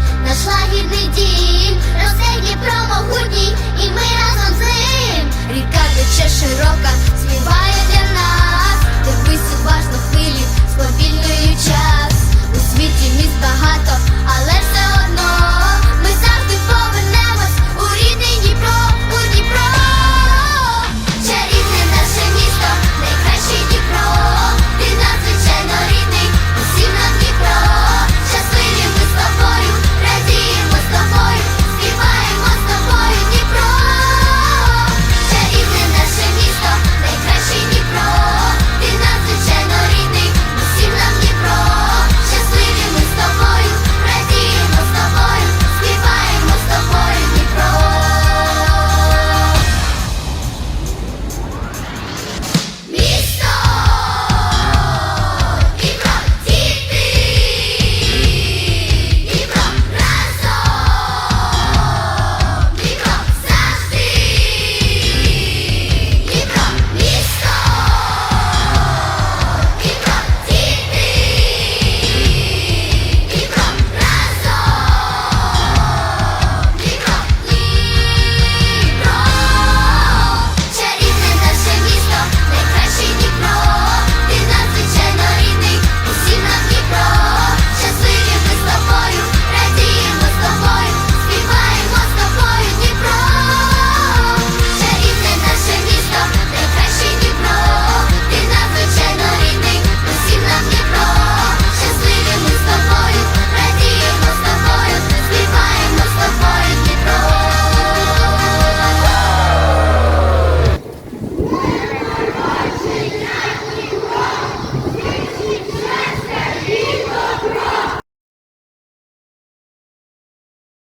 батьківщини, наш лагідний дім, росте Дніпро